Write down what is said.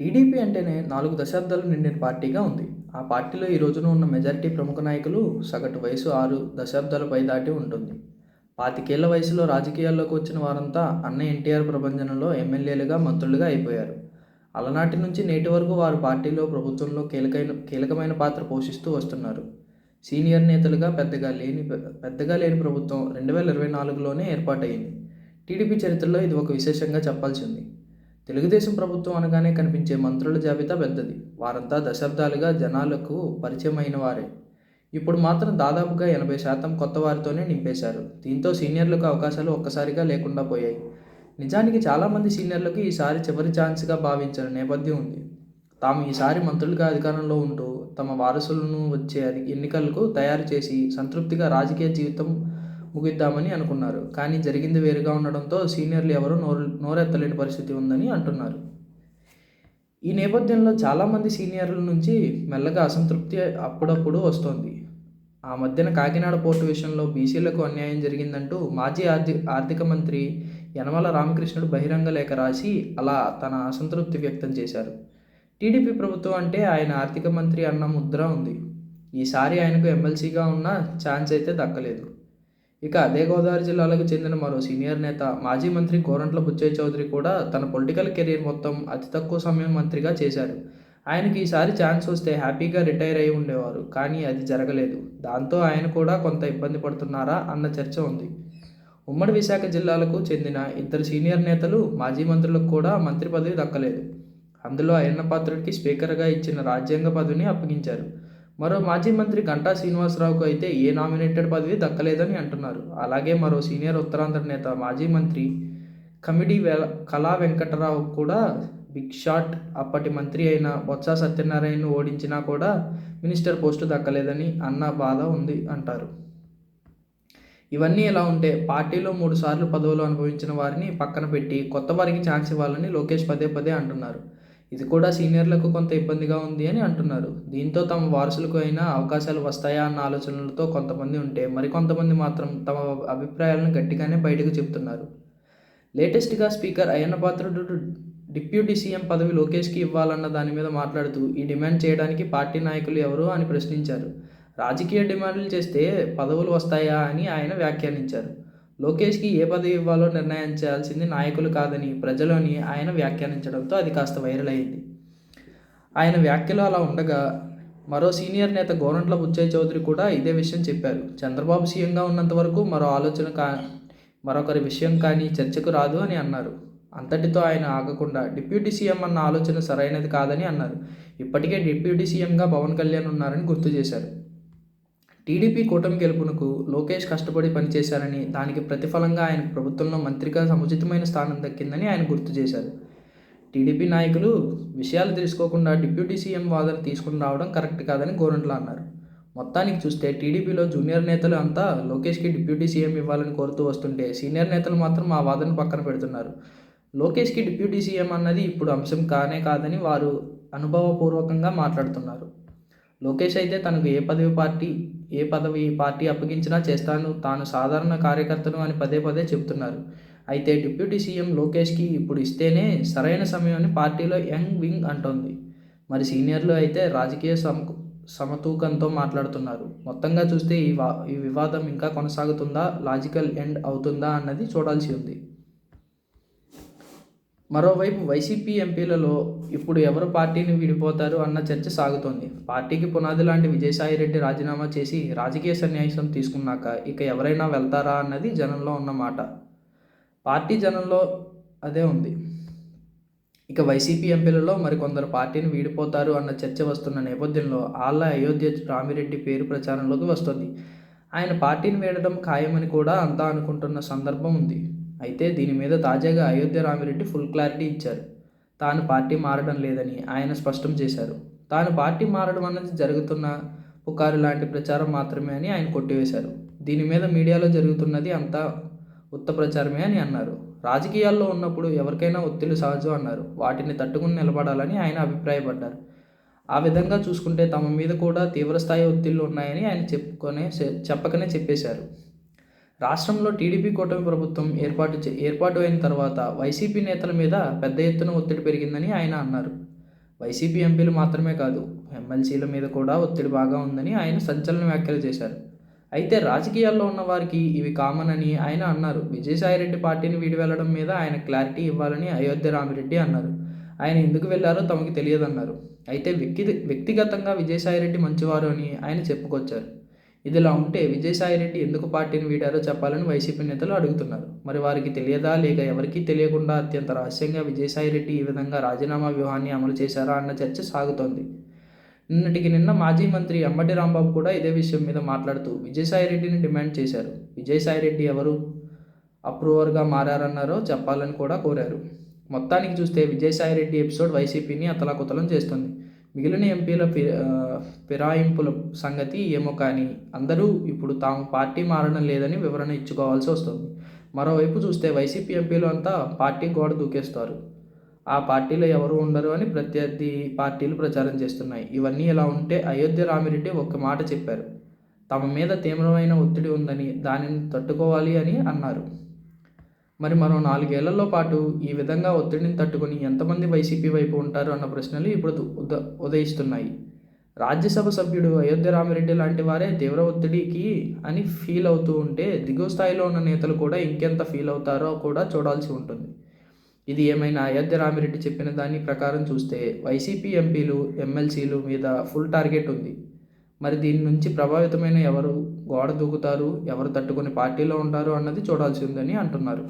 TDP అంటేనే నాలుగు దశాబ్దాలు నిండిన పార్టీగా ఉంది. ఆ పార్టీలో ఈ రోజున ఉన్న మెజారిటీ ప్రముఖ నాయకులు సగటు వయసు ఆరు దశాబ్దాల పై దాటి ఉంటుంది. పాతికేళ్ళ వయసులో రాజకీయాల్లోకి వచ్చిన వారంతా అన్న ఎన్టీఆర్ ప్రభంజనంలో ఎమ్మెల్యేలుగా మంత్రులుగా అయిపోయారు. అలనాటి నుంచి నేటి వరకు వారు పార్టీలో ప్రభుత్వంలో కీలకైన కీలకమైన పాత్ర పోషిస్తూ వస్తున్నారు. సీనియర్ నేతలుగా పెద్దగా లేని పెద్దగా లేని ప్రభుత్వం రెండు వేల ఇరవై నాలుగులోనే ఏర్పాటైంది టీడీపీ చరిత్రలో ఇది ఒక విశేషంగా చెప్పాల్సింది. తెలుగుదేశం ప్రభుత్వం అనగానే కనిపించే మంత్రుల జాబితా పెద్దది. వారంతా దశాబ్దాలుగా జనాలకు పరిచయమైన వారే. ఇప్పుడు మాత్రం దాదాపుగా ఎనభై శాతం కొత్త వారితోనే నింపేశారు. దీంతో సీనియర్లకు అవకాశాలు ఒక్కసారిగా లేకుండా పోయాయి. నిజానికి చాలామంది సీనియర్లకు ఈసారి చివరి ఛాన్స్గా భావించిన నేపథ్యం ఉంది. తాము ఈసారి మంత్రులుగా అధికారంలో ఉంటూ తమ వారసులను వచ్చే ఎన్నికలకు తయారు చేసి సంతృప్తిగా రాజకీయ జీవితం ముగిద్దామని అనుకున్నారు. కానీ జరిగింది వేరుగా ఉండడంతో సీనియర్లు ఎవరూ నోరు నోరెత్తలేని పరిస్థితి ఉందని అంటున్నారు. ఈ నేపథ్యంలో చాలామంది సీనియర్ల నుంచి మెల్లగా అసంతృప్తి అప్పుడప్పుడు వస్తోంది. ఆ మధ్యన కాకినాడ పోర్టు విషయంలో బీసీలకు అన్యాయం జరిగిందంటూ మాజీ ఆర్థిక ఆర్థిక మంత్రి యనమల రామకృష్ణుడు బహిరంగ లేఖ రాసి అలా తన అసంతృప్తి వ్యక్తం చేశారు. టీడీపీ ప్రభుత్వం అంటే ఆయన ఆర్థిక మంత్రి అన్న ముద్ర ఉంది. ఈసారి ఆయనకు ఎమ్మెల్సీగా ఉన్న ఛాన్స్ అయితే దక్కలేదు. ఇక అదే గోదావరి జిల్లాలకు చెందిన మరో సీనియర్ నేత మాజీ మంత్రి గోరంట్ల బుచ్చయ్య చౌదరి కూడా తన పొలిటికల్ కెరీర్ మొత్తం అతి తక్కువ సమయం మంత్రిగా చేశారు. ఆయనకి ఈసారి ఛాన్స్ వస్తే హ్యాపీగా రిటైర్ అయి ఉండేవారు కానీ అది జరగలేదు. దాంతో ఆయన కూడా కొంత ఇబ్బంది పడుతున్నారా అన్న చర్చ ఉంది. ఉమ్మడి విశాఖ జిల్లాలకు చెందిన ఇద్దరు సీనియర్ నేతలు మాజీ మంత్రులకు కూడా మంత్రి పదవి దక్కలేదు. అందులో అయ్యన్న పాత్రుడికి స్పీకర్గా ఇచ్చిన రాజ్యాంగ పదవిని అప్పగించారు. మరో మాజీ మంత్రి గంటా శ్రీనివాసరావుకు అయితే ఏ నామినేటెడ్ పదవి దక్కలేదని అంటున్నారు. అలాగే మరో సీనియర్ ఉత్తరాంధ్ర నేత మాజీ మంత్రి కమిడి వె కళా వెంకటరావు కూడా బిగ్ షాట్ అప్పటి మంత్రి అయిన బొత్స సత్యనారాయణను ఓడించినా కూడా మినిస్టర్ పోస్టు దక్కలేదని అన్న బాధ ఉంది అంటారు. ఇవన్నీ ఎలా ఉంటే పార్టీలో మూడు సార్లు పదవులు అనుభవించిన వారిని పక్కన పెట్టి కొత్త వారికి ఛాన్స్ ఇవ్వాలని లోకేష్ పదే పదే అంటున్నారు. ఇది కూడా సీనియర్లకు కొంత ఇబ్బందిగా ఉంది అని అంటున్నారు. దీంతో తమ వారసులకు అయినా అవకాశాలు వస్తాయా అన్న ఆలోచనలతో కొంతమంది ఉంటే మరికొంతమంది మాత్రం తమ అభిప్రాయాలను గట్టిగానే బయటకు చెప్తున్నారు లేటెస్ట్గా speaker Ayyanna Patrudu deputy CM పదవి లోకేష్కి ఇవ్వాలన్న దాని మీద మాట్లాడుతూ ఈ డిమాండ్ చేయడానికి పార్టీ నాయకులు ఎవరు అని ప్రశ్నించారు. రాజకీయ డిమాండ్లు చేస్తే పదవులు వస్తాయా అని ఆయన వ్యాఖ్యానించారు. లోకేష్కి ఏ పదవి ఇవ్వాలో నిర్ణయించాల్సింది నాయకులు కాదని ప్రజలని ఆయన వ్యాఖ్యానించడంతో అది కాస్త వైరల్ అయింది. ఆయన వ్యాఖ్యలు అలా ఉండగా మరో సీనియర్ నేత గోరంట్ల బుచ్చయ్య చౌదరి కూడా ఇదే విషయం చెప్పారు. చంద్రబాబు సీఎంగా ఉన్నంత వరకు మరో ఆలోచన కా మరొకరి విషయం కానీ చర్చకు రాదు అని అన్నారు. అంతటితో ఆయన ఆగకుండా డిప్యూటీ సీఎం అన్న ఆలోచన సరైనది కాదని అన్నారు. ఇప్పటికే డిప్యూటీ సీఎంగా పవన్ కళ్యాణ్ ఉన్నారని గుర్తు చేశారు. టీడీపీ కూటమి గెలుపునకు లోకేష్ కష్టపడి పనిచేశారని దానికి ప్రతిఫలంగా ఆయన ప్రభుత్వంలో మంత్రిగా సముచితమైన స్థానం దక్కిందని ఆయన గుర్తు చేశారు. టీడీపీ నాయకులు విషయాలు తెలుసుకోకుండా డిప్యూటీ సీఎం వాదన తీసుకుని రావడం కరెక్ట్ కాదని గోరంట్ల అన్నారు. మొత్తానికి చూస్తే టీడీపీలో జూనియర్ నేతలు అంతా లోకేష్కి డిప్యూటీ సీఎం ఇవ్వాలని కోరుతూ వస్తుంటే సీనియర్ నేతలు మాత్రం ఆ వాదన పక్కన పెడుతున్నారు. లోకేష్కి డిప్యూటీ సీఎం అన్నది ఇప్పుడు అంశం కానే కాదని వారు అనుభవపూర్వకంగా మాట్లాడుతున్నారు. లోకేష్ అయితే తనకు ఏ పదవి పార్టీ ఏ పదవి పార్టీ అప్పగించినా చేస్తాను. తాను సాధారణ కార్యకర్తను అని పదే పదే చెప్తున్నారు అయితే డిప్యూటీ సీఎం లోకేష్కి ఇప్పుడు ఇస్తేనే సరైన సమయాన్ని పార్టీలో యంగ్ వింగ్ అంటోంది. మరి సీనియర్లు అయితే రాజకీయ సమ సమతూకంతో మాట్లాడుతున్నారు. మొత్తంగా చూస్తే ఈ వా ఈ వివాదం ఇంకా కొనసాగుతుందా? లాజికల్ ఎండ్ అవుతుందా? అన్నది చూడాల్సి ఉంది. మరోవైపు వైసీపీ ఎంపీలలో ఇప్పుడు ఎవరు పార్టీని విడిపోతారు అన్న చర్చ సాగుతోంది. పార్టీకి పునాది లాంటి విజయసాయిరెడ్డి రాజీనామా చేసి రాజకీయ సన్యాసం తీసుకున్నాక ఇక ఎవరైనా వెళ్తారా అన్నది జనంలో ఉన్న మాట. పార్టీ జనంలో అదే ఉంది. ఇక వైసీపీ ఎంపీలలో మరికొందరు పార్టీని వీడిపోతారు అన్న చర్చ వస్తున్న నేపథ్యంలో ఆళ్ళ అయోధ్య రామిరెడ్డి పేరు ప్రచారంలోకి వస్తుంది. ఆయన పార్టీని వీడడం ఖాయమని కూడా అంతా అనుకుంటున్న సందర్భం ఉంది. అయితే దీని మీద తాజాగా అయోధ్య రామిరెడ్డి ఫుల్ క్లారిటీ ఇచ్చారు. తాను పార్టీ మారడం లేదని ఆయన స్పష్టం చేశారు. తాను పార్టీ మారడం అన్నది జరుగుతున్న పుకారు లాంటి ప్రచారం మాత్రమే అని ఆయన కొట్టివేశారు. దీని మీద మీడియాలో జరుగుతున్నది అంతా ఉత్త ప్రచారమే అని అన్నారు. రాజకీయాల్లో ఉన్నప్పుడు ఎవరికైనా ఒత్తిళ్ళు సహజం అన్నారు. వాటిని తట్టుకుని నిలబడాలని ఆయన అభిప్రాయపడ్డారు. ఆ విధంగా చూసుకుంటే తమ మీద కూడా తీవ్రస్థాయి ఒత్తిళ్ళు ఉన్నాయని ఆయన చెప్పుకొనే చెప్పకనే చెప్పేశారు. రాష్ట్రంలో టీడీపీ కూటమి ప్రభుత్వం ఏర్పాటు చే ఏర్పాటు అయిన తర్వాత వైసీపీ నేతల మీద పెద్ద ఎత్తున ఒత్తిడి పెరిగిందని ఆయన అన్నారు. వైసీపీ ఎంపీలు మాత్రమే కాదు ఎమ్మెల్సీల మీద కూడా ఒత్తిడి బాగా ఉందని ఆయన సంచలన వ్యాఖ్యలు చేశారు. అయితే రాజకీయాల్లో ఉన్న వారికి ఇవి కామన్ అని ఆయన అన్నారు. విజయసాయిరెడ్డి పార్టీని వీడి వెళ్ళడం మీద ఆయన క్లారిటీ ఇవ్వాలని అయోధ్య రామిరెడ్డి అన్నారు. ఆయన ఎందుకు వెళ్ళారో తమకు తెలియదన్నారు. అయితే వ్యక్తి వ్యక్తిగతంగా విజయసాయిరెడ్డి మంచివారు అని ఆయన చెప్పుకొచ్చారు. ఇదిలా ఉంటే విజయసాయిరెడ్డి ఎందుకు పార్టీని వీడారో చెప్పాలని వైసీపీ నేతలు అడుగుతున్నారు. మరి వారికి తెలియదా లేక ఎవరికీ తెలియకుండా అత్యంత రహస్యంగా విజయసాయిరెడ్డి ఈ విధంగా రాజీనామా వ్యూహాన్ని అమలు చేశారా అన్న చర్చ సాగుతోంది. నిన్నటికి నిన్న మాజీ మంత్రి అంబటి రాంబాబు కూడా ఇదే విషయం మీద మాట్లాడుతూ విజయసాయిరెడ్డిని డిమాండ్ చేశారు. విజయసాయిరెడ్డి ఎవరు అప్రూవర్గా మారారన్నారో చెప్పాలని కూడా కోరారు. మొత్తానికి చూస్తే విజయసాయిరెడ్డి ఎపిసోడ్ వైసీపీని అతలాకుతలం చేస్తుంది. మిగిలిన ఎంపీల ఫి ఫిరాయింపుల సంగతి ఏమో కానీ అందరూ ఇప్పుడు తాము పార్టీ మారడం లేదని వివరణ ఇచ్చుకోవాల్సి వస్తుంది. మరోవైపు చూస్తే వైసీపీ ఎంపీలు అంతా పార్టీ గోడ దూకేస్తారు. ఆ పార్టీలో ఎవరు ఉండరు అని ప్రత్యర్థి పార్టీలు ప్రచారం చేస్తున్నాయి. ఇవన్నీ ఇలా ఉంటే అయోధ్య రామిరెడ్డి ఒక్క మాట చెప్పారు. తమ మీద తీవ్రమైన ఒత్తిడి ఉందని దానిని తట్టుకోవాలి అని అన్నారు. మరి మరో నాలుగేళ్ళలో పాటు ఈ విధంగా ఒత్తిడిని తట్టుకొని ఎంతమంది వైసీపీ వైపు ఉంటారు అన్న ప్రశ్నలు ఇప్పుడు ఉద ఉదయిస్తున్నాయి. రాజ్యసభ సభ్యుడు అయోధ్య రామిరెడ్డి లాంటి వారే తీవ్ర ఒత్తిడికి అని ఫీల్ అవుతూ ఉంటే దిగువ స్థాయిలో ఉన్న నేతలు కూడా ఇంకెంత ఫీల్ అవుతారో కూడా చూడాల్సి ఉంటుంది. ఇది ఏమైనా అయోధ్య రామిరెడ్డి చెప్పిన దాని ప్రకారం చూస్తే వైసీపీ ఎంపీలు ఎమ్మెల్సీలు మీద ఫుల్ టార్గెట్ ఉంది. మరి దీని నుంచి ప్రభావితమైన ఎవరు గోడ దూకుతారు ఎవరు తట్టుకుని పార్టీలో ఉంటారు అన్నది చూడాల్సి ఉందని అంటున్నారు.